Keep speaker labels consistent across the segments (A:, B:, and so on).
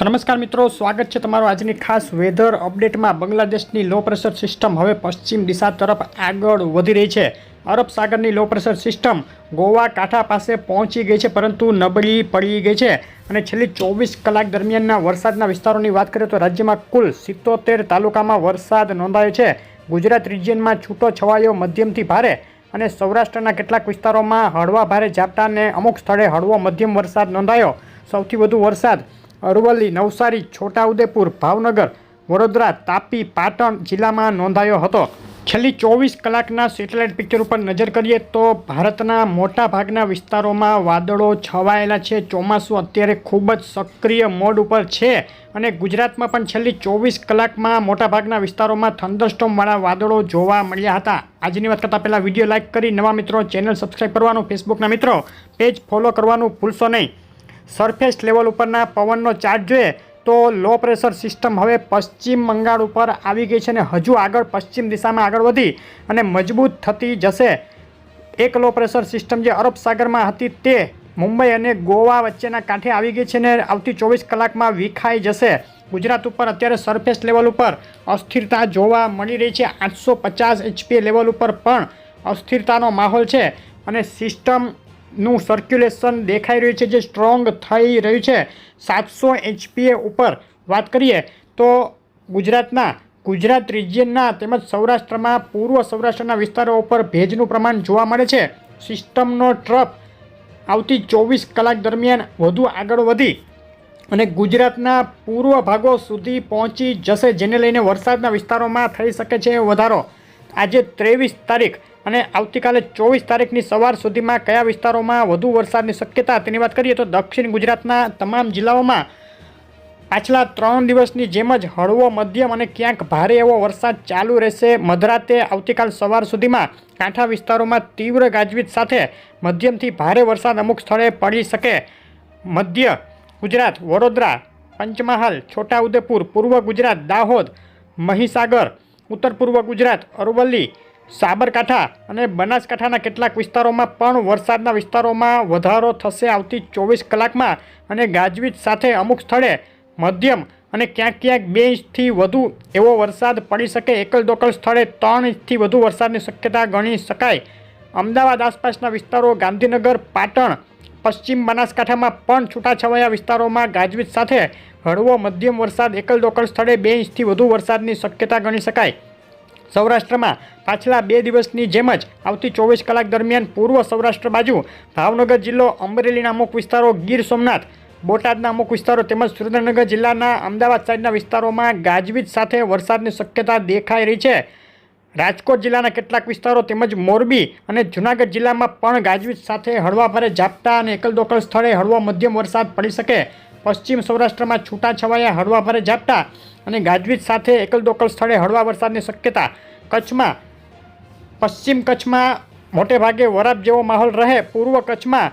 A: નમસ્કાર મિત્રો, સ્વાગત છે તમારું આજની ખાસ વેધર અપડેટમાં બાંગ્લાદેશની લો પ્રેશર સિસ્ટમ હવે પશ્ચિમ દિશા તરફ આગળ વધી રહી છે. અરબ સાગરની લો પ્રેશર સિસ્ટમ ગોવા કાંઠા પાસે પહોંચી ગઈ છે, પરંતુ નબળી પડી ગઈ છે. અને છેલ્લી ચોવીસ કલાક દરમિયાનના વરસાદના વિસ્તારોની વાત કરીએ તો રાજ્યમાં કુલ સિત્તોતેર તાલુકામાં વરસાદ નોંધાયો છે. ગુજરાત રિજિયનમાં છૂટો છવાયો મધ્યમથી ભારે અને સૌરાષ્ટ્રના કેટલાક વિસ્તારોમાં હળવા ભારે ઝાપટા અને અમુક સ્થળે હળવો મધ્યમ વરસાદ નોંધાયો. સૌથી વધુ વરસાદ અરવલ્લી, નવસારી, છોટાઉદેપુર, ભાવનગર, વડોદરા, તાપી, પાટણ જિલ્લામાં નોંધાયો હતો. છેલ્લી ચોવીસ કલાકના સેટેલાઇટ પિક્ચર ઉપર નજર કરીએ તો ભારતના મોટા ભાગના વિસ્તારોમાં વાદળો છવાયેલા છે. ચોમાસું અત્યારે ખૂબ જ સક્રિય મોડ ઉપર છે અને ગુજરાતમાં પણ છેલ્લી ચોવીસ કલાકમાં મોટાભાગના વિસ્તારોમાં થંડરસ્ટોમવાળા વાદળો જોવા મળ્યા હતા. આજની વાત કરતાં પહેલાં વીડિયો લાઇક કરી નવા મિત્રો ચેનલ સબસ્ક્રાઈબ કરવાનું, ફેસબુકના મિત્રો પેજ ફોલો કરવાનું ભૂલશો નહીં. સરફેસ લેવલ ઉપરના પવનનો ચાર્ટ જોઈએ તો લો પ્રેશર સિસ્ટમ હવે પશ્ચિમ બંગાળ ઉપર આવી ગઈ છે અને હજુ આગળ પશ્ચિમ દિશામાં આગળ વધી અને મજબૂત થતી જશે. એક લો પ્રેશર સિસ્ટમ જે અરબ સાગરમાં હતી તે મુંબઈ અને ગોવા વચ્ચેના કાંઠે આવી ગઈ છે અને આવતી ચોવીસ કલાકમાં વિખાઈ જશે. ગુજરાત ઉપર અત્યારે સરફેસ લેવલ ઉપર અસ્થિરતા જોવા મળી રહી છે. આઠસો પચાસ એચપી લેવલ ઉપર પણ અસ્થિરતાનો માહોલ છે અને સિસ્ટમનું સર્ક્યુલેશન દેખાઈ રહ્યું છે, જે સ્ટ્રોંગ થઈ રહ્યું છે. સાતસો એચપીએ ઉપર વાત કરીએ તો ગુજરાતના, ગુજરાત રિજિયનના તેમજ સૌરાષ્ટ્રમાં પૂર્વ સૌરાષ્ટ્રના વિસ્તારો ઉપર ભેજનું પ્રમાણ જોવા મળે છે. સિસ્ટમનો ટ્રફ આવતી ચોવીસ કલાક દરમિયાન વધુ આગળ વધી અને ગુજરાતના પૂર્વ ભાગો સુધી પહોંચી જશે, જેને લઈને વરસાદના વિસ્તારોમાં થઈ શકે છે વધારો. આજે ત્રેવીસ તારીખ અને આવતીકાલે ચોવીસ તારીખની સવાર સુધીમાં કયા વિસ્તારોમાં વધુ વરસાદની શક્યતા તેની વાત કરીએ તો દક્ષિણ ગુજરાતના તમામ જિલ્લાઓમાં પાછલા ત્રણ દિવસની જેમ જ હળવો મધ્યમ અને ક્યાંક ભારે એવો વરસાદ ચાલુ રહેશે. મધરાતે આવતીકાલ સવાર સુધીમાં કાંઠા વિસ્તારોમાં તીવ્ર ગાજવીજ સાથે મધ્યમથી ભારે વરસાદ અમુક સ્થળે પડી શકે. મધ્ય ગુજરાત, વડોદરા, પંચમહાલ, છોટાઉદેપુર, પૂર્વ ગુજરાત, દાહોદ, મહીસાગર, ઉત્તર પૂર્વ ગુજરાત, અરવલ્લી સાબરકાંઠા અને બનાસકાંઠાના કેટલાક વિસ્તારોમાં પણ વરસાદના વિસ્તારોમાં વધારો થશે આવતી ચોવીસ કલાકમાં અને ગાજવીજ સાથે અમુક સ્થળે મધ્યમ અને ક્યાંક ક્યાંક બે ઇંચથી વધુ એવો વરસાદ પડી શકે. એકલ દોકલ સ્થળે ત્રણ ઇંચથી વધુ વરસાદની શક્યતા ગણી શકાય. અમદાવાદ આસપાસના વિસ્તારો ગાંધીનગર, પાટણ, પશ્ચિમ બનાસકાંઠામાં પણ છૂટાછવાયા વિસ્તારોમાં ગાજવીજ સાથે હળવો મધ્યમ વરસાદ એકલ દોકલ સ્થળે બે ઇંચથી વધુ વરસાદની શક્યતા ગણી શકાય. સૌરાષ્ટ્રમાં પાછલા બે દિવસની જેમ જ આવતી ચોવીસ કલાક દરમિયાન પૂર્વ સૌરાષ્ટ્ર બાજુ ભાવનગર જિલ્લો અમરેલીના અમુક વિસ્તારો, ગીર સોમનાથ, બોટાદના અમુક વિસ્તારો તેમજ સુરેન્દ્રનગર જિલ્લાના અમદાવાદ સાઈડના વિસ્તારોમાં ગાજવીજ સાથે વરસાદની શક્યતા દેખાઈ રહી છે. રાજકોટ જિલ્લાના કેટલાક વિસ્તારો તેમજ મોરબી અને જૂનાગઢ જિલ્લામાં પણ ગાજવીજ સાથે હળવા ભારે ઝાપટા અને એકલદોકલ સ્થળે હળવો મધ્યમ વરસાદ પડી શકે. પશ્ચિમ સૌરાષ્ટ્રમાં છૂટાછવાયા હળવા ભારે ઝાપટા અને ગાજવીજ સાથે એકલદોકલ સ્થળે હળવા વરસાદની શક્યતા. કચ્છમાં, પશ્ચિમ કચ્છમાં મોટે ભાગે વરાપ જેવો માહોલ રહે. પૂર્વ કચ્છમાં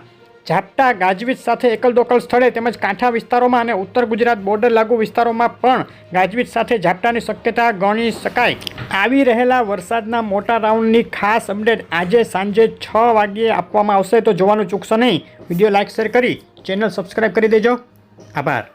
A: ઝાપટા, ગાજવીજ સાથે એકલદોકલ સ્થળે તેમજ કાંઠા વિસ્તારોમાં અને ઉત્તર ગુજરાત બોર્ડર લાગુ વિસ્તારોમાં પણ ગાજવીજ સાથે ઝાપટાની શક્યતા ગણી શકાય. આવી રહેલા વરસાદના મોટા રાઉન્ડની ખાસ અપડેટ આજે સાંજે છ વાગ્યે આપવામાં આવશે. તો જોવાનું ચૂકશો નહીં. વીડિયો લાઇક શેર કરી. ચેનલ સબસ્ક્રાઈબ કરી દેજો. આભાર.